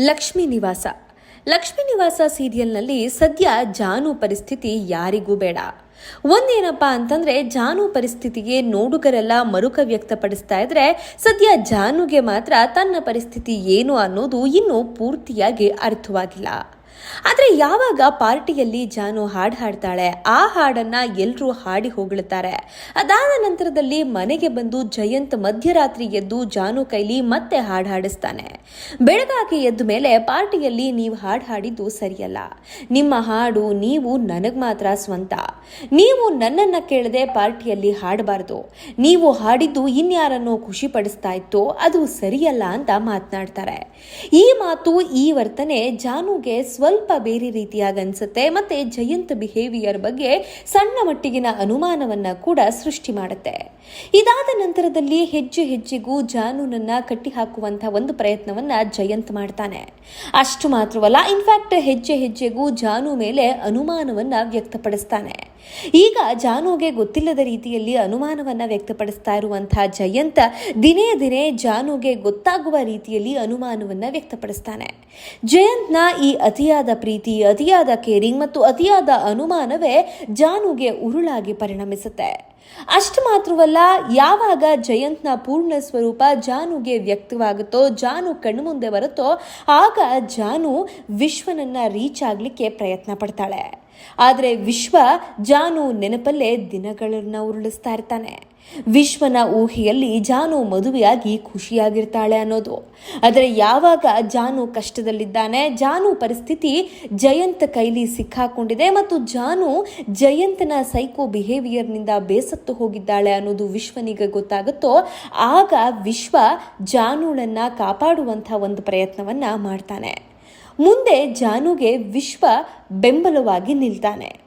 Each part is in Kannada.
ಲಕ್ಷ್ಮೀ ನಿವಾಸ. ಲಕ್ಷ್ಮೀ ನಿವಾಸ ಸೀರಿಯಲ್ನಲ್ಲಿ ಸದ್ಯ ಜಾನು ಪರಿಸ್ಥಿತಿ ಯಾರಿಗೂ ಬೇಡ. ಒಂದೇನಪ್ಪ ಅಂತಂದ್ರೆ ಜಾನು ಪರಿಸ್ಥಿತಿಗೆ ನೋಡುಗರೆಲ್ಲ ಮರುಕ ವ್ಯಕ್ತಪಡಿಸ್ತಾ ಇದ್ರೆ ಸದ್ಯ ಜಾನುಗೆ ಮಾತ್ರ ತನ್ನ ಪರಿಸ್ಥಿತಿ ಏನು ಅನ್ನೋದು ಇನ್ನೂ ಪೂರ್ತಿಯಾಗಿ ಅರ್ಥವಾಗಿಲ್ಲ. ಆದರೆ ಯಾವಾಗ ಪಾರ್ಟಿಯಲ್ಲಿ ಜಾನು ಹಾಡು ಹಾಡ್ತಾಳೆ, ಆ ಹಾಡನ್ನ ಎಲ್ಲರೂ ಹಾಡಿ ಹೋಗಳುತ್ತಾರೆ ಅದಾದ ನಂತರದಲ್ಲಿ ಮನೆಗೆ ಬಂದು ಜಯಂತ್ ಮಧ್ಯರಾತ್ರಿ ಎದ್ದು ಜಾನು ಕೈಲಿ ಮತ್ತೆ ಹಾಡು ಹಾಡಿಸ್ತಾನೆ. ಬೆಳಗಾಗಿ ಎದ್ದ ಮೇಲೆ ಪಾರ್ಟಿಯಲ್ಲಿ ನೀವು ಹಾಡು ಹಾಡಿದ್ದು ಸರಿಯಲ್ಲ. ನಿಮ್ಮ ಹಾಡು ನೀವು ನನಗ್ ಮಾತ್ರ ಸ್ವಂತ. ನೀವು ನನ್ನನ್ನು ಕೇಳದೆ ಪಾರ್ಟಿಯಲ್ಲಿ ಹಾಡಬಾರ್ದು. ನೀವು ಹಾಡಿದ್ದು ಇನ್ಯಾರನ್ನು ಖುಷಿಪಡಿಸ್ತಾ ಇತ್ತೋ ಅದು ಸರಿಯಲ್ಲ ಅಂತ ಮಾತನಾಡ್ತಾರೆ. ಈ ಮಾತು, ಈ ವರ್ತನೆ ಜಾನುಗೆ ಸ್ವಲ್ಪ ಬೇರೆ ರೀತಿಯಾಗಿ ಅನ್ಸುತ್ತೆ ಮತ್ತೆ ಜಯಂತ್ ಬಿಹೇವಿಯರ್ ಬಗ್ಗೆ ಸಣ್ಣ ಮಟ್ಟಿಗಿನ ಅನುಮಾನವನ್ನ ಕೂಡ ಸೃಷ್ಟಿ ಮಾಡುತ್ತೆ. ಇದಾದ ನಂತರದಲ್ಲಿ ಹೆಜ್ಜೆ ಹೆಜ್ಜೆಗೂ ಜಾನುನನ್ನ ಕಟ್ಟಿ ಹಾಕುವಂತ ಒಂದು ಪ್ರಯತ್ನವನ್ನ ಜಯಂತ್ ಮಾಡ್ತಾನೆ. ಅಷ್ಟು ಮಾತ್ರವಲ್ಲ, ಇನ್ಫ್ಯಾಕ್ಟ್ ಹೆಜ್ಜೆ ಹೆಜ್ಜೆಗೂ ಜಾನು ಮೇಲೆ ಅನುಮಾನವನ್ನ ವ್ಯಕ್ತಪಡಿಸ್ತಾನೆ. ಈಗ ಜಾನುಗೆ ಗೊತ್ತಿಲ್ಲದ ರೀತಿಯಲ್ಲಿ ಅನುಮಾನವನ್ನು ವ್ಯಕ್ತಪಡಿಸ್ತಾ ಇರುವಂತಹ ಜಯಂತ ದಿನೇ ದಿನೇ ಜಾನುಗೆ ಗೊತ್ತಾಗುವ ರೀತಿಯಲ್ಲಿ ಅನುಮಾನವನ್ನು ವ್ಯಕ್ತಪಡಿಸ್ತಾನೆ. ಜಯಂತ್ನ ಈ ಅತಿಯಾದ ಪ್ರೀತಿ, ಅತಿಯಾದ ಕೇರಿಂಗ್ ಮತ್ತು ಅತಿಯಾದ ಅನುಮಾನವೇ ಜಾನುಗೆ ಉರುಳಾಗಿ ಪರಿಣಮಿಸುತ್ತೆ. ಅಷ್ಟು ಮಾತ್ರವಲ್ಲ, ಯಾವಾಗ ಜಯಂತ್ನ ಪೂರ್ಣ ಸ್ವರೂಪ ಜಾನುಗೆ ವ್ಯಕ್ತವಾಗುತ್ತೋ, ಜಾನು ಕಣ್ಣು ಮುಂದೆ ಬರುತ್ತೋ, ಆಗ ಜಾನು ವಿಶ್ವನನ್ನ ರೀಚ್ ಆಗಲಿಕ್ಕೆ ಪ್ರಯತ್ನ ಪಡ್ತಾಳೆ. ಆದರೆ ವಿಶ್ವ ಜಾನು ನೆನಪಲ್ಲೇ ದಿನಗಳನ್ನ ಉರುಳಿಸ್ತಾ ಇರ್ತಾನೆ. ವಿಶ್ವನ ಊಹೆಯಲ್ಲಿ ಜಾನು ಮದುವೆಯಾಗಿ ಖುಷಿಯಾಗಿರ್ತಾಳೆ ಅನ್ನೋದು. ಆದರೆ ಯಾವಾಗ ಜಾನು ಕಷ್ಟದಲ್ಲಿದ್ದಾನೆ, ಜಾನು ಪರಿಸ್ಥಿತಿ ಜಯಂತ್ ಕೈಲಿ ಸಿಕ್ಕಾಕೊಂಡಿದೆ ಮತ್ತು ಜಾನು ಜಯಂತನ ಸೈಕೋ ಬಿಹೇವಿಯರ್ನಿಂದ ಬೇಸತ್ತು ಹೋಗಿದ್ದಾಳೆ ಅನ್ನೋದು ವಿಶ್ವನಿಗೆ ಗೊತ್ತಾಗುತ್ತೋ, ಆಗ ವಿಶ್ವ ಜಾನುಳನ್ನ ಕಾಪಾಡುವಂಥ ಒಂದು ಪ್ರಯತ್ನವನ್ನ ಮಾಡ್ತಾನೆ. ಮುಂದೆ ಜಾನುಗೆ ವಿಶ್ವ ಬೆಂಬಲವಾಗಿ ನಿಲ್ತಾನೆ.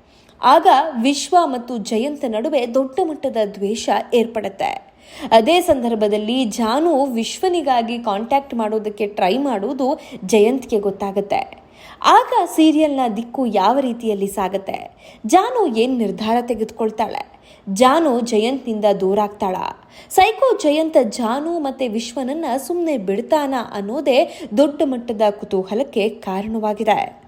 ಆಗ ವಿಶ್ವ ಮತ್ತು ಜಯಂತ ನಡುವೆ ದೊಡ್ಡ ಮಟ್ಟದ ದ್ವೇಷ ಏರ್ಪಡುತ್ತೆ. ಅದೇ ಸಂದರ್ಭದಲ್ಲಿ ಜಾನು ವಿಶ್ವನಿಗಾಗಿ ಕಾಂಟ್ಯಾಕ್ಟ್ ಮಾಡೋದಕ್ಕೆ ಟ್ರೈ ಮಾಡುವುದು ಜಯಂತ್ಗೆ ಗೊತ್ತಾಗುತ್ತೆ. ಆಗ ಸೀರಿಯಲ್ನ ದಿಕ್ಕು ಯಾವ ರೀತಿಯಲ್ಲಿ ಸಾಗುತ್ತೆ? ಜಾನು ಏನು ನಿರ್ಧಾರ ತೆಗೆದುಕೊಳ್ತಾಳೆ? ಜಾನು ಜಯಂತ್ನಿಂದ ದೂರ ಆಗ್ತಾಳ. ಸೈಕೋ ಜಯಂತ ಜಾನು ಮತ್ತೆ ವಿಶ್ವನನ್ನ ಸುಮ್ಮನೆ ಬಿಡ್ತಾನ ಅನ್ನೋದೇ ದೊಡ್ಡ ಮಟ್ಟದ ಕುತೂಹಲಕ್ಕೆ ಕಾರಣವಾಗಿದೆ.